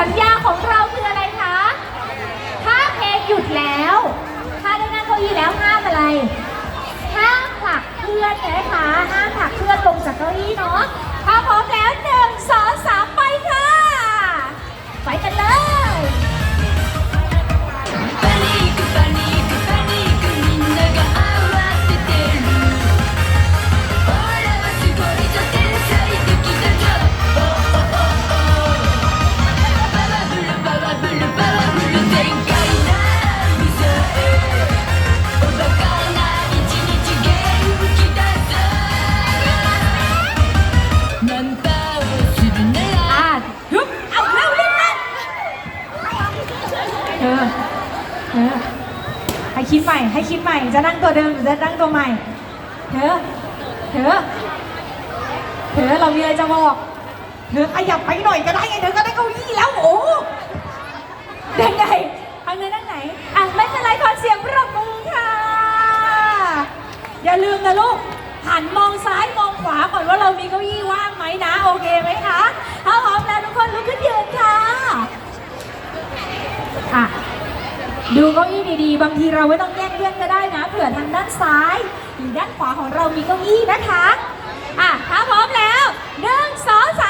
สัญญาของเราคืออะไรคะ ถ้าเพลงหยุดแล้ว ถ้าได้นั่งเก้าอี้แล้วห้ามอะไร ห้ามผลักเพื่อนนะคะห้ามผลักเพื่อนลงจากเก้าอี้เนาะ ม่ให้คิดใหม่จะนั่งตัวเดิมหรือจะนั่งตัวใหม่ เธอ เธอ เธอเรามีอะไรจะบอก เธอขยับไปหน่อยก็ได้ไงเธอก็ได้เก้าอี้แล้วโอ้ดังไงทางไหนดังไหนอะไม่เป็นไรขอเสียงปรบมือค่ะ อย่าลืมนะลูก หันมองซ้ายมองขวาก่อนว่าเรามีเก้าอี้ว่างไหมนะ โอเคไหมคะ ถ้าพร้อมแล้วทุกคนลุกขึ้นยืนค่ะ อะ ดูเก้าอี้ดีๆ บางทีเราไม่ต้องแยกเพื่อนก็ได้นะเผื่อทางด้านซ้ายหรือด้านขวาของเรามีเก้าอี้นะคะ อะถ้าพร้อมแล้วหนึ่งสองสาม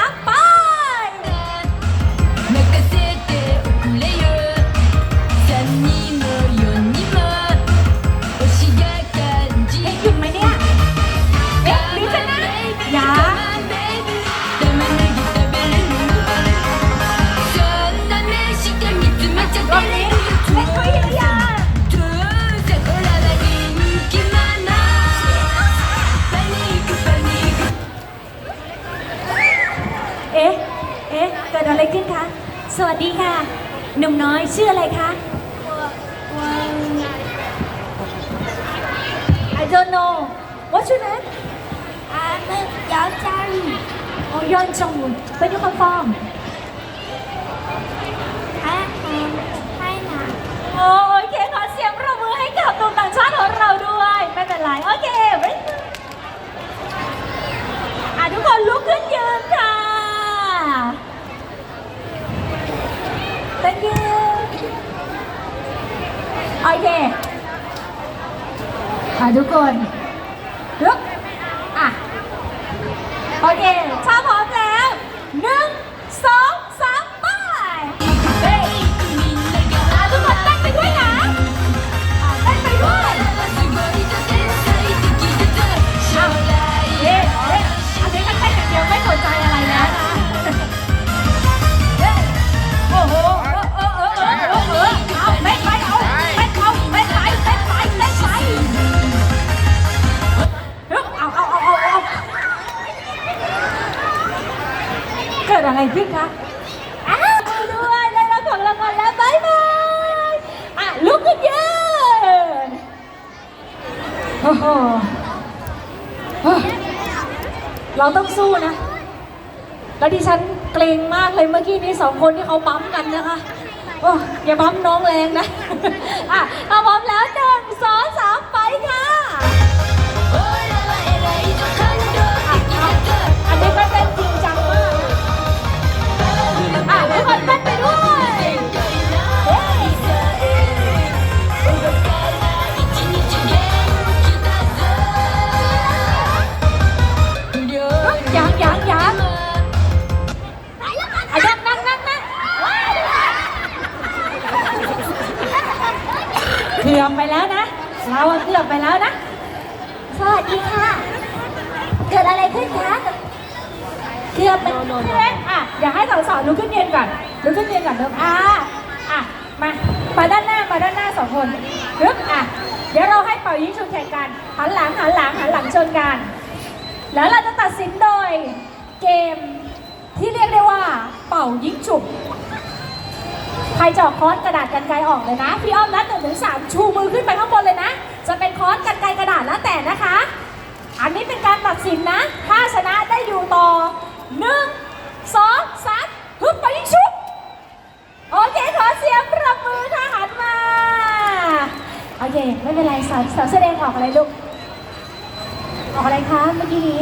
อ๊ะ เอ๊ะ เกิดอะไรขึ้นคะ สวัสดีค่ะ หนุ่มน้อยชื่ออะไรคะ I don't know What's your name I'm Yon Chang Oh Yon Chang Where you come from I'm from โอ้โอเคขอเสียงประมือให้กับหนุ่มต่างชาติของเราด้วย ไม่เป็นไร โอเค very อะทุกคนลุกขึ้น ทุกคนลุกอะ โอเค ถ้าพร้อมแล้วหนึ่ง ขึ้นคะอ้าวไปด้วยได้รับของรางวัลแล้วบายบายอะลุกขึ้นยืนโอ้โหเราต้องสู้นะ แล้วดิฉันเกรงมากเลยเมื่อกี้นี้สองคนที่เขาปั๊มกันนะคะโอ้อย่าปั๊มน้องแรงนะ อะเอาพร้อมแล้วหนึ่งสองสามไปค่ะ บไปแล้วนะ สวัสดีค่ะ เกิดอะไรขึ้นคะเกือบเป็นเพื่อนอะอย่าให้สาวๆลุกขึ้นยืนก่อนลุกขึ้นยืนก่อนเริ่มอะอะมามาด้านหน้ามาด้านหน้าสองคนฮึบอะเดี๋ยวเราให้เป่ายิงฉุบแข่งกันหันหลังหันหลังหันหลังชนกัน แล้วเราจะตัดสินโดยเกมที่เรียกได้ว่าเป่ายิงฉุบ ใครจะออกค้อนกระดาษกันไกรออกเลยนะ พี่อ้อมนับหนึ่งถึงสามชูมือขึ้นไปข้างบนเลยนะ จะเป็นค้อนกันไกรกระดาษแล้วแต่นะคะ อันนี้เป็นการตัดสินนะ ถ้าชนะได้อยู่ต่อหนึ่งสองสามฮึบไปยิงชุบโอเคขอเสียงปรบมือค่ะหันมา โอเค ไม่เป็นไรสาวสาวแสดงออกอะไรลูก ออกอะไรคะเมื่อกี้นี้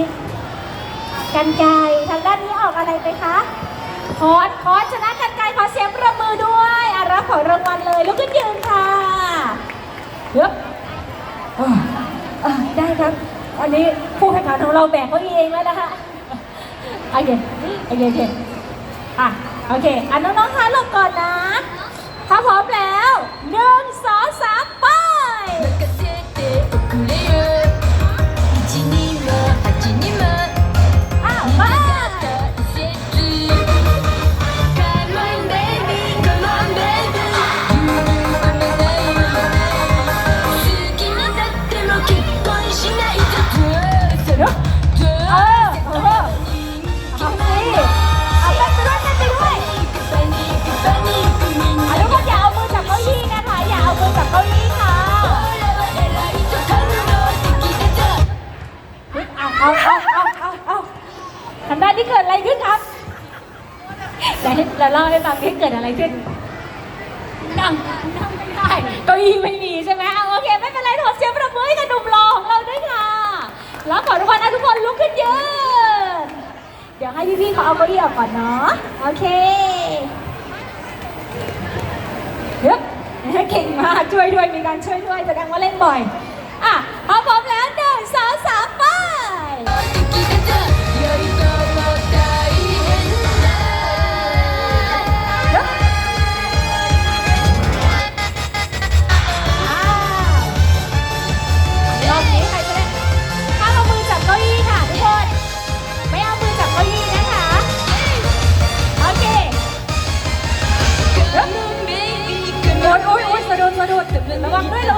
กันไกรทางด้านนี้ออกอะไรไปคะคอนคอนชนะ ขอเสียงประมือด้วยอะรับของรางวัลเลยลุกขึ้นยืนค่ะเยอะอะได้ครับ อันนี้ผู้แข่งขันของเราแบกเขาเองแล้วนะคะโอเคโอเคโอเคอะโอเคอะน้องๆคะหลบก่อนนะ ถ้าพร้อมแล้ว ขึ้นครับเดี๋ยวให้เราเล่าให้ฟังที่เกิดอะไรขึ้น นั่งนั่งไม่ได้เก้าอี้ไม่มีใช่ไหมเอาโอเค ไม่เป็นไรขอเสียงประมือให้กับหนุ่มหล่อของเราด้วยค่ะ แล้วขอทุกคนนะทุกคนลุกขึ้นยืน เดี๋ยวให้พี่ๆเขาเอาเก้าอี้ออกก่อนเนาะ โอเคเฮ้ยเก่งมากช่วยด้วยมีการช่วยด้วยแสดงว่าเล่นบ่อย อะพอพร้อมแล้วหนึ่ Với